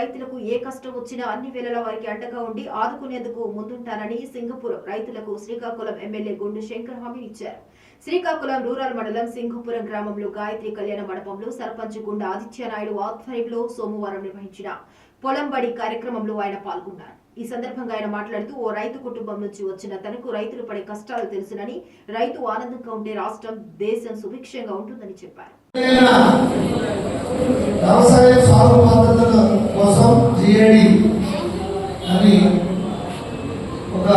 రైతులకు ఏ కష్టం వచ్చినా అన్ని వేళల వారికి అండగా ఉండి ఆదుకునేందుకు ముందుంటానని సింగపురం రైతులకు శ్రీకాకుళం ఎమ్మెల్యే గుండు శంకర్ హామీ ఇచ్చారు. శ్రీకాకుళం రూరల్ మండలం సింగపురం గ్రామంలో గాయత్రి కళ్యాణ మండపంలో సర్పంచ్ గుండా ఆదిత్యనాయుడు ఆధ్వర్యంలో సోమవారం నిర్వహించిన పొలంబడి కార్యక్రమంలో ఆయన పాల్గొన్నారు. ఈ సందర్భంగా ఆయన మాట్లాడుతూ ఓ రైతు కుటుంబం నుంచి వచ్చిన తనకు రైతులు పడే కష్టాలు తెలుసునని రైతు ఆనందంగా ఉంటే రాష్ట్రం దేశం సుభిక్షంగా ఉంటుందని చెప్పారు. వ్యవసాయ సాగు పద్ధతుల కోసం జిఏడి అని ఒక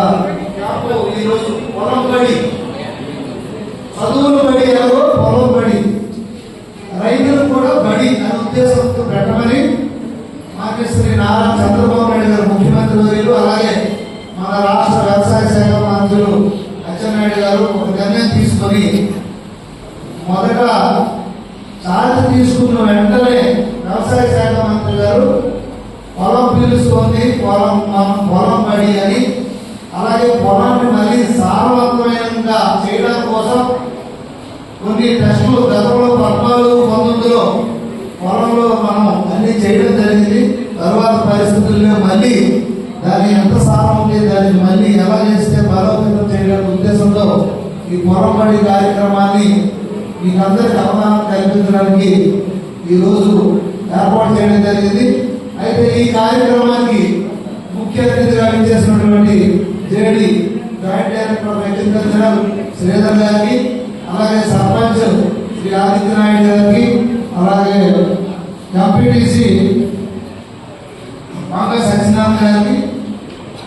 క్యాంపు ఈరోజు పొలం బడి చదువులు బడి ఎలాగో పొలం బడి రైతులు కూడా బడి అనే ఉద్దేశంతో పెట్టమని మాకు శ్రీ నారా చంద్రబాబు నాయుడు గారు ముఖ్యమంత్రి వర్యులు అలాగే మన రాష్ట్ర వ్యవసాయ శాఖ మంత్రులు అచ్చెన్నాయుడు గారు ఒక నిర్ణయం తీసుకొని మొదట ఛార్జ్ తీసుకున్న వెంటనే వ్యవసాయ శాఖ మంత్రి గారు పొలం పీలుస్తోంది పొలం మనం పొలం పడి అని అలాగే పొలాన్ని మళ్ళీ సారవంతమైనగా చేయడం కోసం కొన్ని టెస్టులు గతంలో పద్నాలుగు పంతొమ్మిదిలో పొలంలో మనం అన్ని చేయడం జరిగింది. తర్వాత పరిస్థితుల్లో మళ్ళీ దాన్ని ఎంత సారం ఉంది దాన్ని మళ్ళీ ఎలా చేస్తే బలోపేతం చేయడం ఉద్దేశంతో ఈ పొలం పడి కార్యక్రమాన్ని మీకందరికీ అవగాహన కల్పించడానికి ఈరోజు ఏర్పాటు చేయడం జరిగింది. అయితే ఈ కార్యక్రమానికి ముఖ్య అతిథిగా చేసినటువంటి JD joint director of agricultural Sridhar గారికి అలాగే సర్పంచ్ శ్రీ ఆదిత్యనాయుడు గారికి అలాగే ఎంపీటీసీ మంగ సత్యనారాయణ గారికి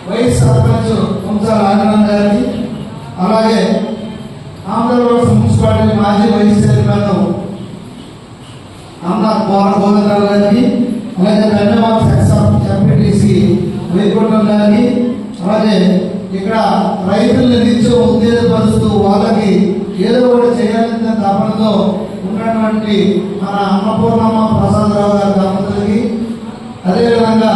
వైస్ సర్పంచ్ ముంచాల ఆనంద్ గారికి అలాగే ఆంధ్రప్రదేశ్ మున్సిపాలిటీ మాజీ వైస్ చైర్మన్ అన్న కోన గోవిందరావు గారికి అలాగే ధన్యవాద సెక్స్ ఎంపీటీసీ గారికి అలాగే ఇక్కడ రైతుల్ని నిత్యం ఉత్తేజపరుస్తూ వాళ్ళకి ఏదో ఒకటి చేయాలన్న తపనతో ఉన్నటువంటి మన అన్నపూర్ణమ్మ ప్రసాదరావు గారి దంపతులకి అదేవిధంగా